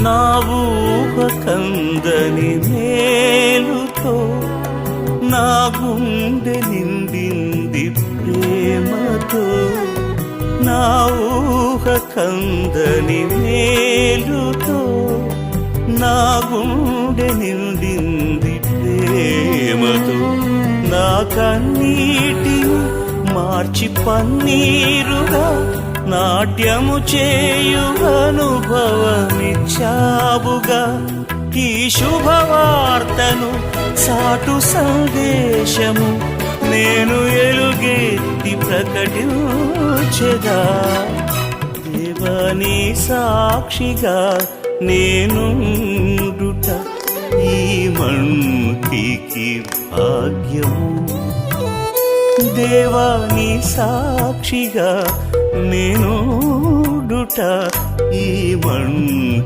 నా ఊహ కందని మేలుతో నా గుండె నిండింది ప్రేమతో. నా ఊహ కందని మేలుతో నా గుండె నిండింది ప్రేమతో. నా కన్నీటిని మార్చి పన్నీరుగా నాట్యము చేయుగా నావుగా ఈ శుభవార్తను సాటు సందేశము నేను ఎలుగెత్తి ప్రకటించెదా. దేవని సాక్షిగా నేనుండుట ఈ మంటికి భాగ్యము. దేవాని సాక్షిగా నేనుడుట ఈ మణ్